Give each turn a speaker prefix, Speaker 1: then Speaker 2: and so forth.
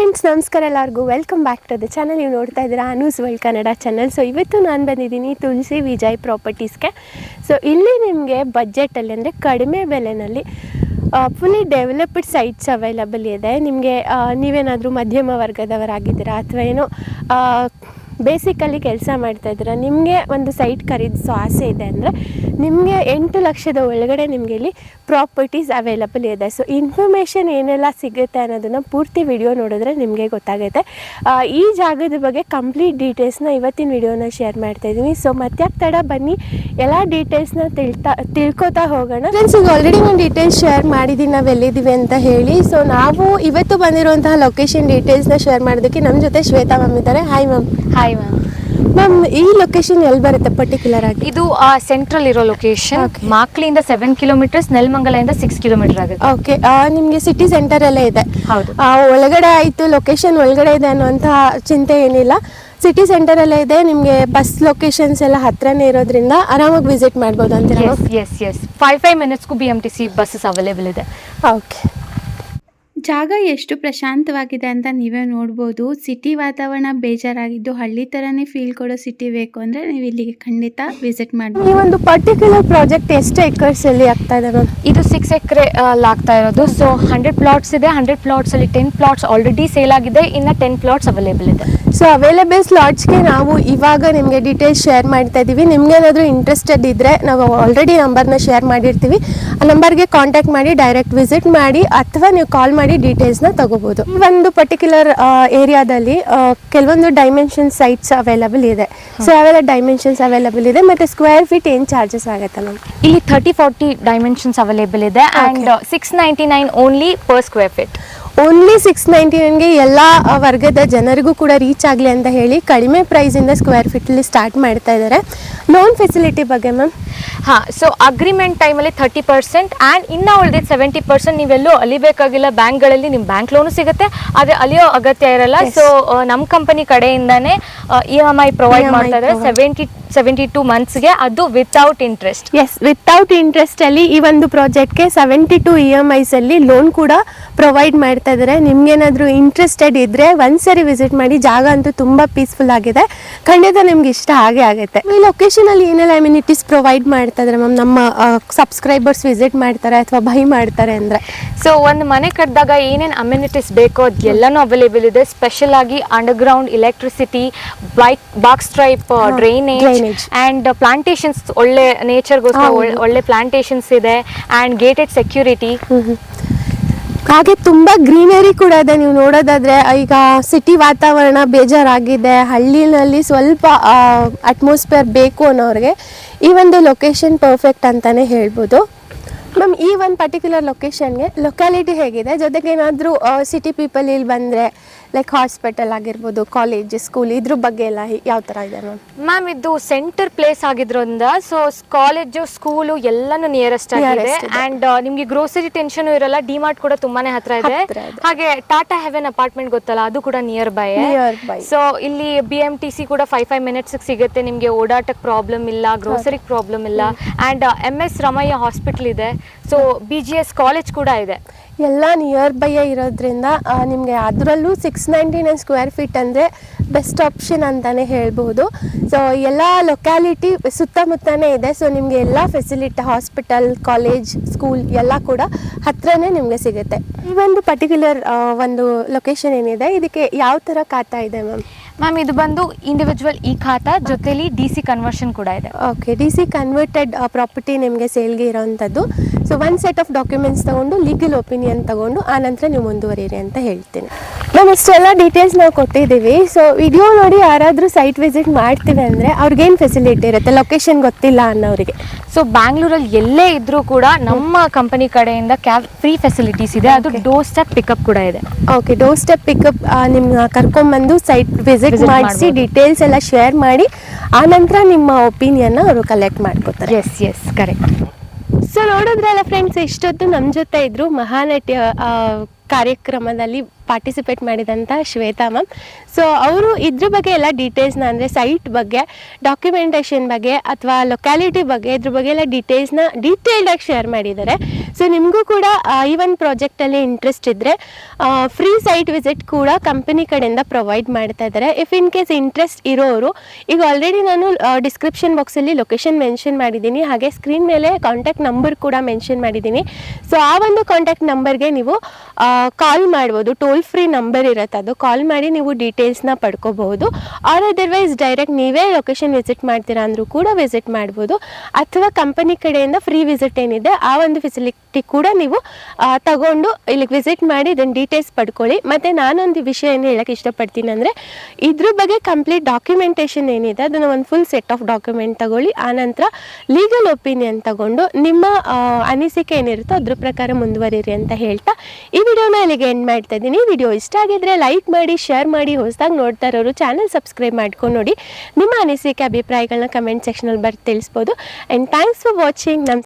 Speaker 1: Friends, ನಮಸ್ಕಾರ ಎಲ್ಲರಿಗೂ. Welcome back to the channel ನೀವು ನೋಡ್ತಾ ಇದ್ದೀರಾ Anu's world Kannada channel so ಇವತ್ತು ನಾನು ಬಂದಿದ್ದೀನಿ ತುಳಸಿ ವಿಜಯ್ ಪ್ರಾಪರ್ಟೀಸ್ಗೆ ಸೊ ಇಲ್ಲಿ ನಿಮಗೆ ಬಜೆಟಲ್ಲಿ ಅಂದರೆ ಕಡಿಮೆ ಬೆಲೆನಲ್ಲಿ ಫುಲ್ಲಿ ಡೆವಲಪ್ಡ್ ಸೈಟ್ಸ್ ಅವೈಲಬಲ್ ಇದೆ. ನಿಮಗೆ ನೀವೇನಾದರೂ ಮಧ್ಯಮ ವರ್ಗದವರಾಗಿದ್ದೀರಾ ಅಥವಾ ಏನೋ ಬೇಸಿಕಲ್ಲಿ ಕೆಲಸ ಮಾಡ್ತಾ ಇದ್ದೀರಾ? ನಿಮಗೆ ಒಂದು ಸೈಟ್ ಖರೀದಿಸೋ ಆಸೆ ಇದೆ ಅಂದರೆ ನಿಮಗೆ ಎಂಟು ಲಕ್ಷದ ಒಳಗಡೆ ನಿಮಗೆ ಇಲ್ಲಿ ಪ್ರಾಪರ್ಟೀಸ್ ಅವೈಲಬಲ್ ಇದೆ. ಸೊ ಇನ್ಫಾರ್ಮೇಷನ್ ಏನೆಲ್ಲ ಸಿಗುತ್ತೆ ಅನ್ನೋದನ್ನು ಪೂರ್ತಿ ವಿಡಿಯೋ ನೋಡಿದ್ರೆ ನಿಮಗೆ ಗೊತ್ತಾಗುತ್ತೆ. ಈ ಜಾಗದ ಬಗ್ಗೆ ಕಂಪ್ಲೀಟ್ ಡೀಟೇಲ್ಸ್ನ ಇವತ್ತಿನ ವಿಡಿಯೋನ ಶೇರ್ ಮಾಡ್ತಾ ಇದ್ದೀನಿ. ಸೊ ಮತ್ತೆ ತಡ ಬನ್ನಿ, ಎಲ್ಲ ಡೀಟೇಲ್ಸ್ನ ತಿಳ್ತಾ, ತಿಳ್ಕೊತಾ ಹೋಗೋಣ. ಫ್ರೆಂಡ್ಸ್ ಈಗ ಆಲ್ರೆಡಿ ನಾನು ಡೀಟೇಲ್ಸ್ ಶೇರ್ ಮಾಡಿದ್ದೀನಿ ನಾವು ಎಲ್ಲಿದ್ದೀವಿ ಅಂತ ಹೇಳಿ. ಸೊ ನಾವು ಇವತ್ತು ಬಂದಿರುವಂತಹ ಲೊಕೇಶನ್ ಡೀಟೇಲ್ಸ್ನ ಶೇರ್ ಮಾಡೋದಕ್ಕೆ ನಮ್ಮ ಜೊತೆ ಶ್ವೇತಾ ಮ್ಯಾಮ್ ಇದ್ದಾರೆ. Hi ma'am
Speaker 2: hi ma'am
Speaker 1: ma'am ಈ ಲೊಕೇಶನ್ ಎಲ್ಲಿ ಬರುತ್ತೆ ಪರ್ಟಿಕ್ಯುಲರ್ ಆಗಿ?
Speaker 2: ಇದು ಸೆಂಟ್ರಲ್ ಇರೋ ಲೊಕೇಶನ್
Speaker 1: Okay.
Speaker 2: ಮಾಕ್ಲಿಯಿಂದ ಸೆವೆನ್ ಕಿಲೋಮೀಟರ್ಸ್ ನೆಲಮಂಗಲದಿಂದ ಸಿಕ್ಸ್ ಕಿಲೋಮೀಟರ್ ಆಗುತ್ತೆ.
Speaker 1: ಓಕೆ ನಿಮಗೆ ಸಿಟಿ ಸೆಂಟರ್ ಎಲ್ಲ ಇದೆ.
Speaker 2: ಹೌದು.
Speaker 1: ಆ, ಒಳಗಡೆ ಆಯಿತು ಲೊಕೇಶನ್ ಒಳಗಡೆ ಇದೆ ಅನ್ನುವಂತಹ ಚಿಂತೆ ಏನಿಲ್ಲ. ಸಿಟಿ ಸೆಂಟರ್ ಸೆಂಟರಲ್ಲೇ ಇದೆ ನಿಮಗೆ ಬಸ್ ಲೊಕೇಶನ್ಸ್ ಎಲ್ಲ ಹತ್ರನೇ ಇರೋದ್ರಿಂದ ಆರಾಮಾಗಿ ವಿಸಿಟ್ ಮಾಡ್ಬೋದು ಅಂತ
Speaker 2: yes yes yes five five ಮಿನಿಟ್ಸ್ಗೂ B M T C buses available ಇದೆ.
Speaker 1: ಓಕೆ
Speaker 3: ಜಾಗ ಎಷ್ಟು ಪ್ರಶಾಂತವಾಗಿದೆ ಅಂತ ನೀವೇ ನೋಡ್ಬೋದು. ಸಿಟಿ ವಾತಾವರಣ ಬೇಜಾರಾಗಿದ್ದು ಹಳ್ಳಿ ಥರನೇ ಫೀಲ್ ಕೊಡೋ ಸಿಟಿ ಬೇಕು ಅಂದ್ರೆ ನೀವು ಇಲ್ಲಿಗೆ ಖಂಡಿತ ವಿಸಿಟ್
Speaker 1: ಈ
Speaker 3: ಮಾಡ್ಬೋದು
Speaker 1: ಒಂದು ಪರ್ಟಿಕ್ಯುಲರ್ ಪ್ರಾಜೆಕ್ಟ್ ಎಷ್ಟು ಎಕರ್ಸ್ ಅಲ್ಲಿ ಆಗ್ತಾ ಇದೆ ಮ್ಯಾಮ್?
Speaker 2: ಇದು ಸಿಕ್ಸ್ ಎಕರೆ ಆಗ್ತಾ ಇರೋದು. ಸೊ ಹಂಡ್ರೆಡ್ ಪ್ಲಾಟ್ಸ್ ಇದೆ. ಹಂಡ್ರೆಡ್ ಪ್ಲಾಟ್ಸ್ ಅಲ್ಲಿ ಟೆನ್ ಪ್ಲಾಟ್ಸ್ ಆಲ್ರೆಡಿ ಸೇಲ್ ಆಗಿದೆ. ಇನ್ನು ಟೆನ್ ಪ್ಲಾಟ್ಸ್ ಅವೈಲೇಬಲ್ ಇದೆ.
Speaker 1: ಸೊ ಅವೈಲೇಬಲ್ ಸ್ಲಾಟ್ಸ್ಗೆ ನಾವು ಇವಾಗ ನಿಮಗೆ ಡೀಟೇಲ್ಸ್ ಶೇರ್ ಮಾಡ್ತಾ ಇದ್ದೀವಿ ನಿಮ್ಗೆ ಏನಾದರೂ ಇಂಟ್ರೆಸ್ಟೆಡ್ ಇದ್ರೆ ನಾವು ಆಲ್ರೆಡಿ ನಂಬರ್ನ ಶೇರ್ ಮಾಡಿರ್ತೀವಿ. ಆ ನಂಬರ್ಗೆ ಕಾಂಟ್ಯಾಕ್ಟ್ ಮಾಡಿ ಡೈರೆಕ್ಟ್ ವಿಸಿಟ್ ಮಾಡಿ ಅಥವಾ ನೀವು ಕಾಲ್ ಮಾಡಿ ಡೀಟೇಲ್ಸ್ನ ತಗೋಬೋದು. ಒಂದು ಪರ್ಟಿಕ್ಯುಲರ್ ಏರಿಯಾದಲ್ಲಿ ಕೆಲವೊಂದು ಡೈಮೆನ್ಷನ್ ಸೈಟ್ಸ್ ಅವೈಲಬಲ್ ಇದೆ. ಸೊ ಅವೆಲ್ಲ ಡೈಮೆನ್ಷನ್ಸ್ ಅವೈಲಬಲ್ ಇದೆ ಮತ್ತು ಸ್ಕ್ವೇರ್ ಫೀಟ್ ಏನು ಚಾರ್ಜಸ್ ಆಗುತ್ತೆ ಮ್ಯಾಮ್
Speaker 2: ಇಲ್ಲಿ ಥರ್ಟಿ ಫಾರ್ಟಿ ಡೈಮೆನ್ಷನ್ಸ್ ಅವೈಲೇಬಲ್ ಇದೆ and six ninety nine only per square feet
Speaker 1: only six ninety ನೈನ್ಗೆ ಎಲ್ಲ ವರ್ಗದ ಜನರಿಗೂ ಕೂಡ ರೀಚ್ ಆಗಲಿ ಅಂತ ಹೇಳಿ ಕಡಿಮೆ ಪ್ರೈಸಿಂದ ಸ್ಕ್ವೇರ್ ಫೀಟಲ್ಲಿ ಸ್ಟಾರ್ಟ್ ಮಾಡ್ತಾ ಇದ್ದಾರೆ ಲೋನ್ ಫೆಸಿಲಿಟಿ ಬಗ್ಗೆ ಮ್ಯಾಮ್
Speaker 2: ಹಾಂ ಸೊ ಅಗ್ರಿಮೆಂಟ್ ಟೈಮಲ್ಲಿ ಥರ್ಟಿ ಪರ್ಸೆಂಟ್ ಆ್ಯಂಡ್ ಇನ್ನು ಉಳಿದಿದ್ದು ಸೆವೆಂಟಿ ಪರ್ಸೆಂಟ್ ನೀವೆಲ್ಲೂ ಅಲಿಬೇಕಾಗಿಲ್ಲ. ಬ್ಯಾಂಕ್ಗಳಲ್ಲಿ ನಿಮ್ಮ ಬ್ಯಾಂಕ್ ಲೋನು ಸಿಗುತ್ತೆ. ಆದರೆ ಅಲಿಯೋ ಅಗತ್ಯ ಇರಲ್ಲ. ಸೊ ನಮ್ಮ ಕಂಪನಿ ಕಡೆಯಿಂದನೇ ಇ ಎಂ ಐ ಪ್ರೊವೈಡ್ ಮಾಡ್ತಾ ಇದ್ದಾರೆ. ಸೆವೆಂಟಿ ಸೆವೆಂಟಿ ಟು ಮಂತ್ಸ್ಗೆ ಅದು ವಿತೌಟ್ ಇಂಟ್ರೆಸ್ಟ್
Speaker 1: ಎಸ್ ವಿತೌಟ್ ಇಂಟ್ರೆಸ್ಟಲ್ಲಿ ಈ ಒಂದು ಪ್ರಾಜೆಕ್ಟ್ಗೆ ಸೆವೆಂಟಿ ಟು ಇ ಎಂ ಐಸಲ್ಲಿ ಲೋನ್ ಕೂಡ ಪ್ರೊವೈಡ್ ಮಾಡ್ತಾ ಇದ್ದಾರೆ ನಿಮ್ಗೇನಾದರೂ ಇಂಟ್ರೆಸ್ಟೆಡ್ ಇದ್ದರೆ ಒಂದ್ಸರಿ ವಿಸಿಟ್ ಮಾಡಿ ಜಾಗ ಅಂತೂ ತುಂಬ ಪೀಸ್ಫುಲ್ ಆಗಿದೆ. ಖಂಡಿತ ನಿಮ್ಗೆ ಇಷ್ಟ ಆಗೇ ಆಗುತ್ತೆ. ಈ ಲೊಕೇಶನಲ್ಲಿ ಏನೆಲ್ಲ ಅಮ್ಯುನಿಟೀಸ್ ಪ್ರೊವೈಡ್ ಮಾಡ್ತಾ ಇದ್ದಾರೆ ಮ್ಯಾಮ್ ನಮ್ಮ ಸಬ್ಸ್ಕ್ರೈಬರ್ಸ್ ವಿಸಿಟ್ ಮಾಡ್ತಾರೆ ಅಥವಾ ಬೈ ಮಾಡ್ತಾರೆ ಅಂದರೆ?
Speaker 2: ಸೊ ಒಂದು ಮನೆ ಕಟ್ಟಿದಾಗ ಏನೇನು ಅಮ್ಯುನಿಟೀಸ್ ಬೇಕೋ ಅದೆಲ್ಲನೂ ಅವೈಲೇಬಲ್ ಇದೆ. ಸ್ಪೆಷಲ್ ಆಗಿ underground electricity bike box tribe drainage and plantations ಒಳ್ಳೆ ನೇಚರ್ಗೋಸ್ಕರ. ಒಳ್ಳೆ ಪ್ಲಾಂಟೇಶನ್ಸ್ ಇದೆ ಅಂಡ್ ಗೇಟೆಡ್ ಸೆಕ್ಯೂರಿಟಿ
Speaker 1: ಹಾಗೆ ತುಂಬಾ ಗ್ರೀನರಿ ಕೂಡ ಇದೆ. ನೀವು ನೋಡೋದಾದ್ರೆ ಈಗ ಸಿಟಿ ವಾತಾವರಣ ಬೇಜಾರಾಗಿದೆ. ಹಳ್ಳಿನಲ್ಲಿ ಸ್ವಲ್ಪ ಅಟ್ಮಾಸ್ಫಿಯರ್ ಬೇಕು ಅನ್ನೋರಿಗೆ ಈ ಒಂದು ಲೊಕೇಶನ್ ಪರ್ಫೆಕ್ಟ್ ಅಂತಾನೆ ಹೇಳ್ಬೋದು. ಮ್ಯಾಮ್ ಈ ಒಂದು ಪರ್ಟಿಕ್ಯುಲರ್ ಲೊಕೇಶನ್ಗೆ ಲೊಕ್ಯಾಲಿಟಿ ಹೇಗಿದೆ? ಜೊತೆಗೆ ಏನಾದರೂ ಸಿಟಿ ಪೀಪಲ್ ಇಲ್ಲಿ ಬಂದರೆ ಲೈಕ್ ಹಾಸ್ಪಿಟಲ್ ಆಗಿರ್ಬೋದು ಕಾಲೇಜ್ ಸ್ಕೂಲ್ ಇದ್ರ ಬಗ್ಗೆ ಎಲ್ಲ ಯಾವ ಥರ ಇದೆ ಮ್ಯಾಮ್
Speaker 2: ಮ್ಯಾಮ್ ಇದು ಸೆಂಟರ್ ಪ್ಲೇಸ್ ಆಗಿದ್ರಿಂದ ಸೊ ಕಾಲೇಜು ಸ್ಕೂಲು ಎಲ್ಲಾನು ನಿಯರೆಸ್ಟ್ ಆಗಿದೆ. ಅಂಡ್ ನಿಮ್ಗೆ ಗ್ರೋಸರಿ ಟೆನ್ಷನ್ ಇರಲ್ಲ ಡಿಮಾರ್ಟ್ ಕೂಡ ತುಂಬಾನೇ ಹತ್ರ ಇದೆ. ಹಾಗೆ ಟಾಟಾ ಹೆವೆನ್ ಅಪಾರ್ಟ್ಮೆಂಟ್ ಗೊತ್ತಲ್ಲ ಅದು ಕೂಡ ನಿಯರ್ ಬೈ. ಸೊ ಇಲ್ಲಿ ಬಿ ಎಂ ಟಿ ಸಿ ಕೂಡ ಫೈವ್ ಫೈವ್ ಮಿನಿಟ್ಸ್ ಸಿಗುತ್ತೆ ನಿಮ್ಗೆ ಓಡಾಟಕ್ಕೆ ಪ್ರಾಬ್ಲಮ್ ಇಲ್ಲ ಗ್ರೋಸರಿ ಪ್ರಾಬ್ಲಮ್ ಇಲ್ಲ. And M S Ramaiah hospital ಇದೆ. So B G S college ಕೂಡ ಇದೆ.
Speaker 1: ಎಲ್ಲ ನಿಯರ್ ಬೈ ಇರೋದ್ರಿಂದ ನಿಮಗೆ ಅದರಲ್ಲೂ six ninety nine square feet ಅಂದರೆ ಬೆಸ್ಟ್ ಆಪ್ಷನ್ ಅಂತಲೇ ಹೇಳ್ಬೋದು. ಸೊ ಎಲ್ಲ ಲೊಕ್ಯಾಲಿಟಿ ಸುತ್ತಮುತ್ತನೇ ಇದೆ. ಸೊ ನಿಮಗೆ ಎಲ್ಲ ಫೆಸಿಲಿಟಿ ಹಾಸ್ಪಿಟಲ್ ಕಾಲೇಜ್ ಸ್ಕೂಲ್ ಎಲ್ಲ ಕೂಡ ಹತ್ರನೇ ನಿಮಗೆ ಸಿಗುತ್ತೆ. ಈ ಒಂದು ಪರ್ಟಿಕ್ಯುಲರ್ ಒಂದು ಲೊಕೇಶನ್ ಏನಿದೆ? ಇದಕ್ಕೆ ಯಾವ ಥರ ಖಾತಾ ಇದೆ ಮ್ಯಾಮ್?
Speaker 2: ಮ್ಯಾಮ್ ಇದು ಬಂದು ಇಂಡಿವಿಜುವಲ್ ಈ ಖಾತಾ ಜೊತೆಲಿ ಡಿ ಸಿ ಕನ್ವರ್ಷನ್ ಕೂಡ ಇದೆ.
Speaker 1: Okay D C converted property ನಿಮಗೆ ಸೇಲ್ಗೆ ಇರೋವಂಥದ್ದು so one set of documents ತಗೊಂಡು ಲೀಗಲ್ ಒಪಿನಿಯನ್ ತಗೊಂಡು ಆನಂತರ ನೀವು ಮುಂದುವರಿಯಿರಿ ಅಂತ ಹೇಳ್ತೀನಿ. ನಾವು ಇಷ್ಟೆಲ್ಲ ಡೀಟೇಲ್ಸ್ ನಾವು ಕೊಟ್ಟಿದ್ದೀವಿ. ಸೊ ವಿಡಿಯೋ ನೋಡಿ ಯಾರಾದರೂ ಸೈಟ್ ವಿಸಿಟ್ ಮಾಡ್ತೀವಿ ಅಂದರೆ ಅವ್ರಿಗೇನು ಫೆಸಿಲಿಟಿ ಇರುತ್ತೆ? ಲೊಕೇಶನ್ ಗೊತ್ತಿಲ್ಲ ಅನ್ನೋರಿಗೆ.
Speaker 2: ಸೊ ಬ್ಯಾಂಗ್ಳೂರಲ್ಲಿ ಎಲ್ಲೇ ಇದ್ರೂ ಕೂಡ ನಮ್ಮ ಕಂಪನಿ ಕಡೆಯಿಂದ ಕ್ಯಾಬ್ ಫ್ರೀ ಫೆಸಿಲಿಟೀಸ್ ಇದೆ. ಅದು ಡೋರ್ ಸ್ಟೆಪ್ ಪಿಕಪ್ ಕೂಡ ಇದೆ.
Speaker 1: ಓಕೆ ಡೋರ್ ಸ್ಟೆಪ್ ಪಿಕಪ್ ನಿಮ್ಮ ಕರ್ಕೊಂಡ್ಬಂದು ಸೈಟ್ ವಿಸಿಟ್ ಮಾಡಿಸಿ. ಡೀಟೇಲ್ಸ್ ಎಲ್ಲ ಶೇರ್ ಮಾಡಿ ಆನಂತರ ನಿಮ್ಮ ಒಪಿನಿಯನ್ನ ಅವರು ಕಲೆಕ್ಟ್ ಮಾಡ್ಕೋತಾರೆ.
Speaker 2: ಎಸ್ ಎಸ್ ಕರೆಕ್ಟ್
Speaker 1: ಸೊ ನೋಡಿದ್ರಲ್ಲ ಫ್ರೆಂಡ್ಸ್ ಎಷ್ಟೊತ್ತು ನಮ್ಮ ಜೊತೆ ಇದ್ರು ಮಹಾನಟ್ಯ ಕಾರ್ಯಕ್ರಮದಲ್ಲಿ ಪಾರ್ಟಿಸಿಪೇಟ್ ಮಾಡಿದಂಥ ಶ್ವೇತಾ ಮ್ಯಾಮ್ ಸೊ ಅವರು ಇದ್ರ ಬಗ್ಗೆ ಎಲ್ಲ ಡೀಟೇಲ್ಸ್ನ ಅಂದರೆ ಸೈಟ್ ಬಗ್ಗೆ ಡಾಕ್ಯುಮೆಂಟೇಷನ್ ಬಗ್ಗೆ, ಅಥವಾ ಲೊಕ್ಯಾಲಿಟಿ ಬಗ್ಗೆ, ಇದ್ರ ಬಗ್ಗೆ ಎಲ್ಲ ಡೀಟೇಲ್ಸ್ನ ಡೀಟೇಲ್ಡಾಗಿ ಶೇರ್ ಮಾಡಿದ್ದಾರೆ. ಸೊ ನಿಮಗೂ ಕೂಡ ಈ ಒಂದು ಪ್ರಾಜೆಕ್ಟಲ್ಲಿ ಇಂಟ್ರೆಸ್ಟ್ ಇದ್ದರೆ ಫ್ರೀ ಸೈಟ್ ವಿಸಿಟ್ ಕೂಡ ಕಂಪನಿ ಕಡೆಯಿಂದ ಪ್ರೊವೈಡ್ ಮಾಡ್ತಾ ಇದ್ದಾರೆ ಇಫ್ ಇನ್ ಕೇಸ್ ಇಂಟ್ರೆಸ್ಟ್ ಇರೋರು, ಈಗ ಆಲ್ರೆಡಿ ನಾನು ಡಿಸ್ಕ್ರಿಪ್ಷನ್ ಬಾಕ್ಸಲ್ಲಿ ಲೊಕೇಶನ್ ಮೆನ್ಷನ್ ಮಾಡಿದ್ದೀನಿ. ಹಾಗೆ ಸ್ಕ್ರೀನ್ ಮೇಲೆ ಕಾಂಟ್ಯಾಕ್ಟ್ ನಂಬರ್ ಕೂಡ ಮೆನ್ಷನ್ ಮಾಡಿದ್ದೀನಿ. ಸೊ ಆ ಒಂದು ಕಾಂಟ್ಯಾಕ್ಟ್ ನಂಬರ್ಗೆ ನೀವು ಕಾಲ್ ಮಾಡ್ಬೋದು. ಟೋಲ್ ಫ್ರೀ ನಂಬರ್ ಇರುತ್ತೆ ಅದು. ಕಾಲ್ ಮಾಡಿ ನೀವು ಡೀಟೇಲ್ಸ್ನ ಪಡ್ಕೋಬಹುದು. ಆರ್ ಅದರ್ವೈಸ್ ಡೈರೆಕ್ಟ್ ನೀವೇ ಲೊಕೇಶನ್ ವಿಸಿಟ್ ಮಾಡ್ತೀರಾ ಅಂದರೂ ಕೂಡ ವಿಸಿಟ್ ಮಾಡ್ಬೋದು. ಅಥವಾ ಕಂಪನಿ ಕಡೆಯಿಂದ ಫ್ರೀ ವಿಸಿಟ್ ಏನಿದೆ, ಆ ಒಂದು ಫೆಸಿಲಿಟಿ ಕೂಡ ನೀವು ತಗೊಂಡು ಇಲ್ಲಿಗೆ ವಿಸಿಟ್ ಮಾಡಿ ಇದನ್ನು ಡೀಟೇಲ್ಸ್ ಪಡ್ಕೊಳ್ಳಿ. ಮತ್ತು ನಾನೊಂದು ವಿಷಯ ಏನು ಹೇಳಕ್ಕೆ ಇಷ್ಟಪಡ್ತೀನಿ ಅಂದರೆ, ಇದ್ರ ಬಗ್ಗೆ ಕಂಪ್ಲೀಟ್ ಡಾಕ್ಯುಮೆಂಟೇಷನ್ ಏನಿದೆ, ಅದನ್ನು ಒಂದು ಫುಲ್ ಸೆಟ್ ಆಫ್ ಡಾಕ್ಯುಮೆಂಟ್ ತಗೊಳ್ಳಿ. ಆನಂತರ ಲೀಗಲ್ ಒಪಿನಿಯನ್ ತಗೊಂಡು ನಿಮ್ಮ ಅನಿಸಿಕೆ ಏನಿರುತ್ತೋ ಅದ್ರ ಪ್ರಕಾರ ಮುಂದುವರಿರಿ ಅಂತ ಹೇಳ್ತಾ, ಈ ವಿಡಿಯೋನ ಇಲ್ಲಿಗೆ ಎಂಡ್ ಮಾಡ್ತಾ ಇದ್ದೀನಿ. ವಿಡಿಯೋ ಇಷ್ಟ ಆಗಿದ್ರೆ ಲೈಕ್ ಮಾಡಿ ಶೇರ್ ಮಾಡಿ, ಹೊಸದಾಗಿ ನೋಡ್ತಾ ಇರೋರು ಚಾನಲ್ ಸಬ್ಸ್ಕ್ರೈಬ್ ಮಾಡ್ಕೊಂಡು ನೋಡಿ. ನಿಮ್ಮ ಅನಿಸಿಕೆ ಅಭಿಪ್ರಾಯಗಳನ್ನ ಕಮೆಂಟ್ ಸೆಕ್ಷನಲ್ಲಿ ಬರ್ದು ತಿಳಿಸ್ಬೋದು. ಆ್ಯಂಡ್ ಥ್ಯಾಂಕ್ಸ್ ಫಾರ್ ವಾಚಿಂಗ್ ನಮ್ಮ